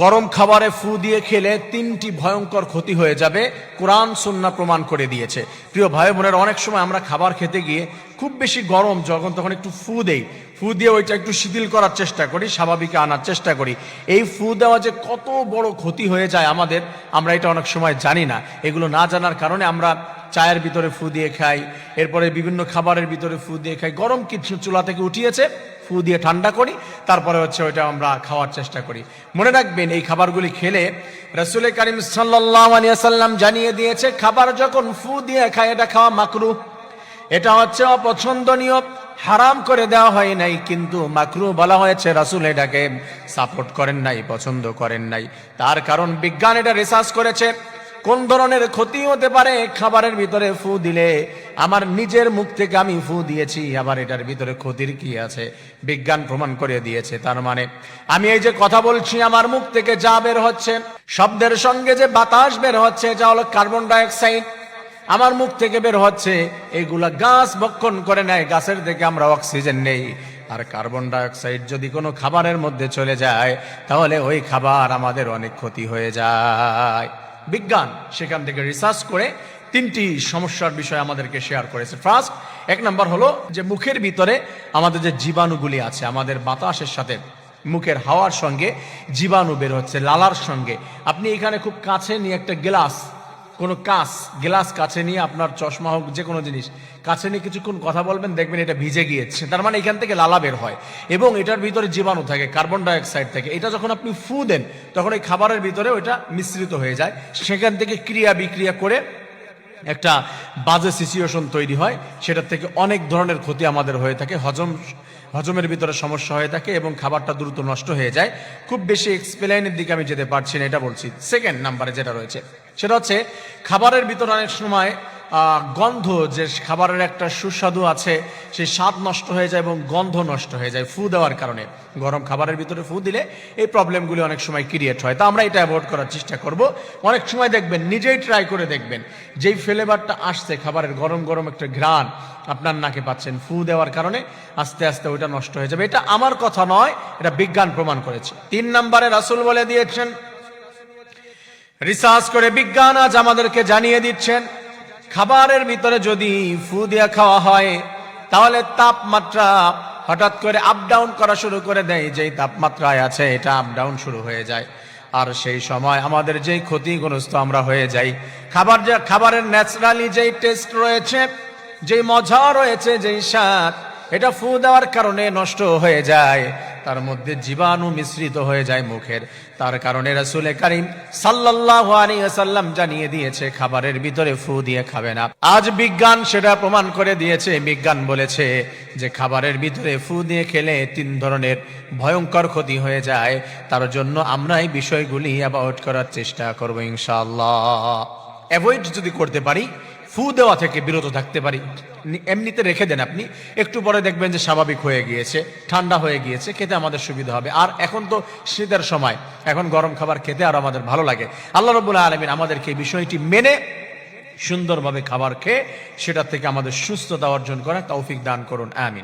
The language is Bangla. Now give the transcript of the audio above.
গরম খাবারে ফু দিয়ে খেলে তিনটি ভয়ঙ্কর ক্ষতি হয়ে যাবে, কোরআন সুন্না প্রমাণ করে দিয়েছে। প্রিয় ভাই বোনের অনেক সময় আমরা খাবার খেতে গিয়ে খুব বেশি গরম যখন তখন একটু ফু দেই। ফু দিয়ে ওইটা একটু শিথিল করার চেষ্টা করি, স্বাভাবিকে আনার চেষ্টা করি। এই ফু দেওয়া যে কত বড় ক্ষতি হয়ে যায় আমাদের, আমরা এটা অনেক সময় জানি না। এগুলো না জানার কারণে আমরা চায়ের ভিতরে ফু দিয়ে খাই, এরপরে বিভিন্ন খাবারের ভিতরে ফু দিয়ে খাই। গরম কিছু চুলা থেকে উঠিয়েছে ফু দিয়ে ঠান্ডা করি, তারপরে হচ্ছে ওইটা আমরা খাওয়ার চেষ্টা করি। মনে রাখবেন, এই খাবারগুলি খেলে রসুল করিম সাল্লাম জানিয়ে দিয়েছে, খাবার যখন ফু দিয়ে খায়, এটা খাওয়া মাকরু। এটা হচ্ছে অপছন্দনীয়, হারাম করে দেওয়া হয় নাই, কিন্তু মাকরু বলা হয়েছে, রাসুল এটাকে সাপোর্ট করেন নাই, পছন্দ করেন নাই। তার কারণ বিজ্ঞান এটা রিসার্চ করেছে, কোন ধরনের ক্ষতি হতে পারে, খাবারের ভিতরে ফু দিলে আমার নিজের মুখ থেকে আমি ফু দিয়েছি, আবার এটার ভিতরে ক্ষতির কি আছে? বিজ্ঞান প্রমাণ করে দিয়েছে, তার মানে আমি এই যে কথা বলছি, আমার মুখ থেকে যা বের হচ্ছে, শব্দের সঙ্গে যে বাতাস বের হচ্ছে, যা হলো কার্বন ডাইঅক্সাইড আমার মুখ থেকে বের হচ্ছে এইগুলা গাছ ভক্ষণ করে নেয়, গাছের থেকে আমরা অক্সিজেন নেই। আর কার্বন ডাইঅক্সাইড যদি কোনো খাবারের মধ্যে চলে যায়, তাহলে ওই খাবার আমাদের অনেক ক্ষতি হয়ে যায়। বিজ্ঞান সেখান থেকে রিসার্চ করে তিনটি সমস্যার বিষয় আমাদেরকে শেয়ার করেছে। ফার্স্ট এক নম্বর হলো যে মুখের ভিতরে আমাদের যে জীবাণুগুলি আছে, আমাদের বাতাসের সাথে মুখের হাওয়ার সঙ্গে জীবাণু বের হচ্ছে, লালার সঙ্গে। আপনি এখানে খুব কাছে নিয়ে একটা গ্লাস, কোনো কাঁচ, গ্লাস কাছে নিয়ে আপনার চশমা হোক, যে কোনো জিনিস, কাছে নিয়ে কিছুক্ষণ কথা বলবেন, দেখবেন এটা ভিজে গিয়েছে। তার মানে এখান থেকে লালা বের হয় এবং এটার ভিতরে জীবাণু থাকে কার্বন ডাইঅক্সাইড থাকে। এটা যখন আপনি ফু দেন, তখন এই খাবারের ভিতরে ওইটা মিশ্রিত হয়ে যায়। সেখান থেকে ক্রিয়া বিক্রিয়া করে একটা বাজে সিচুয়েশন তৈরি হয়, সেটার থেকে অনেক ধরনের ক্ষতি আমাদের হয়ে থাকে, হজম, হজমের ভিতরে সমস্যা হয়ে থাকে এবং খাবারটা দ্রুত নষ্ট হয়ে যায়। খুব বেশি এক্সপ্লেনের দিকে আমি যেতে পারছি না, এটা বলছি। সেকেন্ড নাম্বারে যেটা রয়েছে, সেটা হচ্ছে খাবারের ভিতরে অনেক সময় গন্ধ, যে খাবারের একটা সুস্বাদু আছে, সেই স্বাদ নষ্ট হয়ে যায় এবং গন্ধ নষ্ট হয়ে যায়, ফু দেওয়ার কারণে। গরম খাবারের ভিতরে ফু দিলে এই প্রবলেমগুলি অনেক সময় ক্রিয়েট হয়। তা আমরা এটা অ্যাভয়েড করার চেষ্টা করব। অনেক সময় দেখবেন, নিজেই ট্রাই করে দেখবেন, যেই ফ্লেভারটা আসছে, খাবারের গরম গরম একটা ঘ্রাণ আপনার নাকে পাচ্ছেন, ফু দেওয়ার কারণে আস্তে আস্তে ওইটা নষ্ট হয়ে যাবে। এটা আমার কথা নয়, এটা বিজ্ঞান প্রমাণ করেছে। তিন নম্বরে রাসুল বলে দিয়েছেন, রিসার্চ করে বিজ্ঞান আজ আমাদেরকে জানিয়ে দিচ্ছেন খাবারের ভিতরে যদি ফু দিয়া খাওয়া হয়, তাহলে তাপমাত্রা হঠাৎ করে আপ ডাউন করা শুরু করে দেয়, যেই তাপমাত্রায় আছে এটা আপ ডাউন শুরু হয়ে যায়। আর সেই সময় আমাদের যেই ক্ষতিগ্রস্ত আমরা হয়ে যাই, খাবার যে, খাবারের ন্যাচারালি যেই টেস্ট রয়েছে, যেই মজা রয়েছে, যেই স্বাদ, এটা ফু দেওয়ার কারণে নষ্ট হয়ে যায়। তার মধ্যে জীবাণু মিশ্রিত হয়ে যায় মুখের। তার কারণে রাসুলে কারিম সাল্লাল্লাহু আলাইহি জানিয়ে দিয়েছে, খাবারের ভিতরে ফু দিয়ে খাবে না। আজ বিজ্ঞান সেটা প্রমাণ করে দিয়েছে, বিজ্ঞান বলেছে যে খাবারের ভিতরে ফু দিয়ে খেলে তিন ধরনের ভয়ঙ্কর ক্ষতি হয়ে যায়। তার জন্য আমরা এই বিষয়গুলি অ্যাভয়েড করার চেষ্টা করব ইনশাআল্লাহ। অ্যাভয়েড যদি করতে পারি ফু দেওয়া থেকে বিরত থাকতে পারি। এমনিতে রেখে দেন আপনি। একটু পরে দেখবেন যে স্বাভাবিক হয়ে গিয়েছে, ঠান্ডা হয়ে গিয়েছে, খেতে আমাদের সুবিধা হবে। আর এখন তো শীতের সময়, এখন গরম খাবার খেতে আর আমাদের ভালো লাগে। আল্লাহ রবুল্লাহ আলমিন আমাদেরকে এই বিষয়টি মেনে সুন্দরভাবে খাবার খেয়ে সেটা থেকে আমাদের সুস্থতা অর্জন করা তৌফিক দান করুন। আমিন।